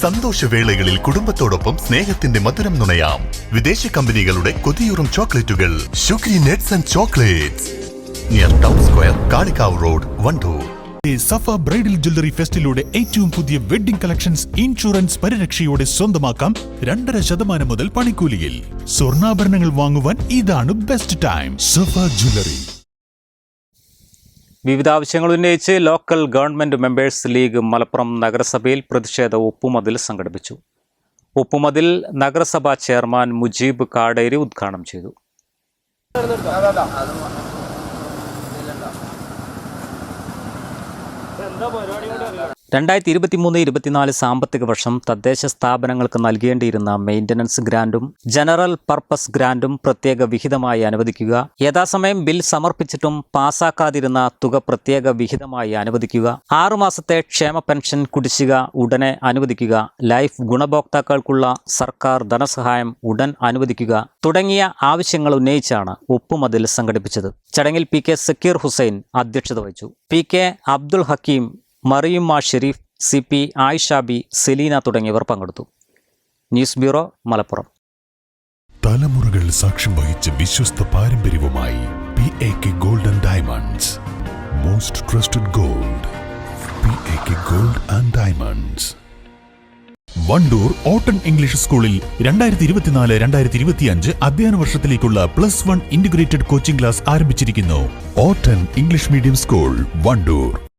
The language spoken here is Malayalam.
സന്തോഷവേളകളിൽ കുടുംബത്തോടൊപ്പം സ്നേഹത്തിന്റെ മധുരം നുണയാം. വിദേശ കമ്പനികളുടെ കൊതിയൂറും ചോക്ലേറ്റുകൾ. Sugary nets and chocolates. Near town square Kalikavu road Wandoor. Safa bridal jewellery ഫെസ്റ്റിലൂടെ ഏറ്റവും പുതിയ വെഡിംഗ് കളക്ഷൻസ് ഇൻഷുറൻസ് പരിരക്ഷയോടെ സ്വന്തമാക്കാം രണ്ടര ശതമാനം മുതൽ പണിക്കൂലിയിൽ. സ്വർണാഭരണങ്ങൾ വാങ്ങുവാൻ ഇതാണ് ബെസ്റ്റ് ടൈം. സഫ ജ്വല്ലറി. വിവിധ ആവശ്യങ്ങൾ ഉന്നയിച്ച് local government members League Malappuram നഗരസഭയിൽ പ്രതിഷേധ ഒപ്പുമതിൽ സംഘടിപ്പിച്ചു. ഒപ്പുമതിൽ നഗരസഭാ ചെയർമാൻ മുജീബ് കാടേരി ഉദ്ഘാടനം ചെയ്തു. രണ്ടായിരത്തി ഇരുപത്തിമൂന്ന് ഇരുപത്തിനാല് സാമ്പത്തിക വർഷം തദ്ദേശ സ്ഥാപനങ്ങൾക്ക് നൽകേണ്ടിയിരുന്ന മെയിന്റനൻസ് ഗ്രാൻഡും ജനറൽ പർപ്പസ് ഗ്രാൻഡും പ്രത്യേക വിഹിതമായി അനുവദിക്കുക. യഥാസമയം ബിൽ സമർപ്പിച്ചിട്ടും പാസാക്കാതിരുന്ന തുക പ്രത്യേക വിഹിതമായി അനുവദിക്കുക. ആറുമാസത്തെ ക്ഷേമ പെൻഷൻ കുടിശ്ശിക ഉടനെ അനുവദിക്കുക. ലൈഫ് ഗുണഭോക്താക്കൾക്കുള്ള സർക്കാർ ധനസഹായം ഉടൻ അനുവദിക്കുക. തുടങ്ങിയ ആവശ്യങ്ങൾ ഉന്നയിച്ചാണ് ഒപ്പുമതിൽ സംഘടിപ്പിച്ചത്. ചടങ്ങിൽ പി കെ സക്കീർ ഹുസൈൻ അധ്യക്ഷത വഹിച്ചു. P K Abdul Hakeem Mariyumma Sherif C P Ayishabi Selina തുടങ്ങിയവർ പങ്കെടുത്തു. News bureau Malappuram. തലമുറകൾ സാക്ഷ്യം വഹിച്ച വിശ്വസ്ത പാരമ്പര്യവുമായി P A K gold and diamonds most trusted gold P A K gold and diamonds Wandoor ഓട്ടൺ English സ്കൂളിൽ രണ്ടായിരത്തി ഇരുപത്തിനാല് രണ്ടായിരത്തി ഇരുപത്തിയഞ്ച് അധ്യയന വർഷത്തിലേക്കുള്ള plus one integrated coaching class ആരംഭിച്ചിരിക്കുന്നു. ഓട്ടൺ ഇംഗ്ലീഷ് മീഡിയം സ്കൂൾ വണ്ടൂർ.